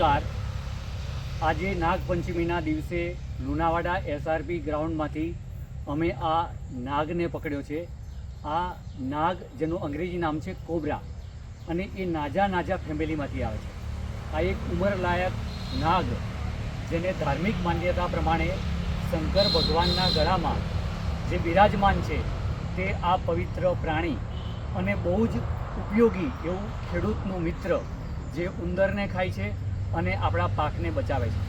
નમસ્કાર. આજે નાગપંચમીના દિવસે લુણાવાડા એસઆરપી ગ્રાઉન્ડમાંથી અમે આ નાગને પકડ્યો છે. આ નાગ, જેનું અંગ્રેજી નામ છે કોબરા, અને એ નાજા નાજા ફેમિલીમાંથી આવે છે. આ એક ઉંમરલાયક નાગ, જેને ધાર્મિક માન્યતા પ્રમાણે શંકર ભગવાનના ગળામાં જે બિરાજમાન છે, તે આ પવિત્ર પ્રાણી અને બહુ જ ઉપયોગી એવું ખેડૂતનું મિત્ર જે ઉંદરને ખાય છે અને આપણા પાકને બચાવે છે.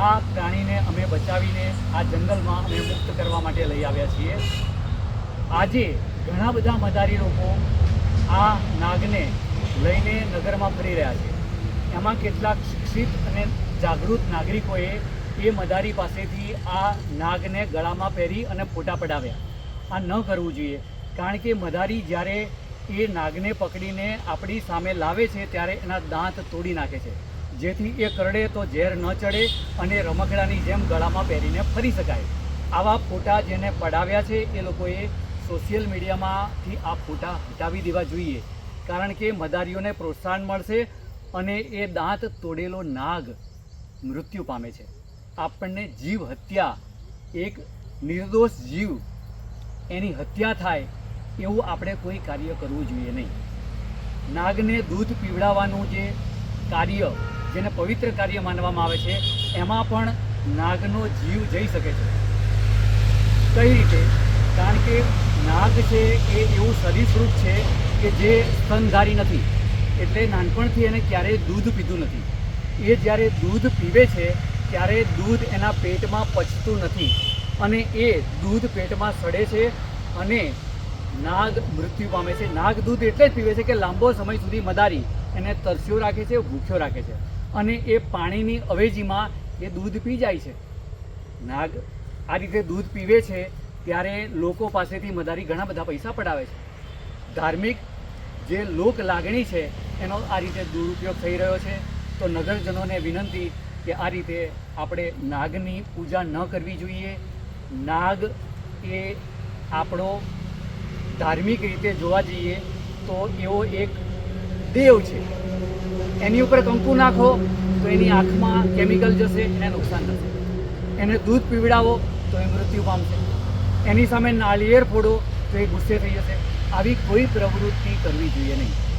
આ પ્રાણીને અમે બચાવીને આ જંગલમાં અમે મુક્ત કરવા માટે લઈ આવ્યા છીએ. આજે ઘણા બધા મદારી લોકો આ નાગને લઈને નગરમાં ફરી રહ્યા છે. એમાં કેટલાક શિક્ષિત અને જાગૃત નાગરિકોએ એ મદારી પાસેથી આ નાગને ગળામાં પહેરી અને ફોટા પડાવ્યા. આ ન કરવું જોઈએ, કારણ કે મદારી જ્યારે એ નાગને પકડીને આપણી સામે લાવે છે, ત્યારે એના દાંત તોડી નાખે છે. જેથી એ કરડે તો ઝેર ન ચડે અને રમકડાની જેમ ગળામાં પહેરીને ફરી શકાય. આવા ફોટા જેને પડાવ્યા છે, એ લોકોએ સોશિયલ મીડિયામાંથી આ ફોટા હટાવી દેવા જોઈએ. કારણ કે મદારીઓને પ્રોત્સાહન મળશે અને એ દાંત તોડેલો નાગ મૃત્યુ પામે છે. આપણને જીવ હત્યા, એક નિર્દોષ જીવ, એની હત્યા થાય એવું આપણે કોઈ કાર્ય કરવું જોઈએ નહીં. નાગને દૂધ પીવડાવવાનું જે કાર્ય જેને પવિત્ર કાર્ય માનવામાં આવે છે, એમાં પણ નાગનો જીવ જઈ શકે છે. કઈ રીતે? કારણ કે નાગ છે એ એવું સરીસૃપ છે કે જે સ્તનધારી નથી. એટલે નાનપણથી એને ક્યારેય દૂધ પીધું નથી. એ જ્યારે દૂધ પીવે છે, ત્યારે દૂધ એના પેટમાં પચતું નથી. અને એ દૂધ પેટમાં સડે છે અને નાગ મૃત્યુ પામે છે. નાગ દૂધ એટલે જ પીવે છે કે લાંબો સમય સુધી મદારી. એને તરસ્યો રાખે છે, ભૂખ્યો રાખે છે. અને એ પાણીની અવેજીમાં એ દૂધ પી જાય છે. નાગ આ રીતે દૂધ પીવે છે ત્યારે લોકો પાસેથી મદારી ઘણા બધા પૈસા પડાવે છે. ધાર્મિક જે લોક લાગણી છે એનો આ રીતે દુરુપયોગ થઈ રહ્યો છે. તો નગરજનોને વિનંતી કે આ રીતે આપણે નાગની પૂજા ન કરવી જોઈએ. નાગ એ આપણો ધાર્મિક રીતે જોવા જઈએ તો એવો એક દેવ છે. એની ઉપર કંકુ નાખો, તો એની આંખમાં કેમિકલ જશે, એને નુકસાન થશે. એને દૂધ પીવડાવો, તો એ મૃત્યુ પામશે. એની સામે નાળિયેર ફોડો, તો એ ગુસ્સે થઈ જશે. આવી કોઈ પ્રવૃત્તિ કરવી જોઈએ નહીં.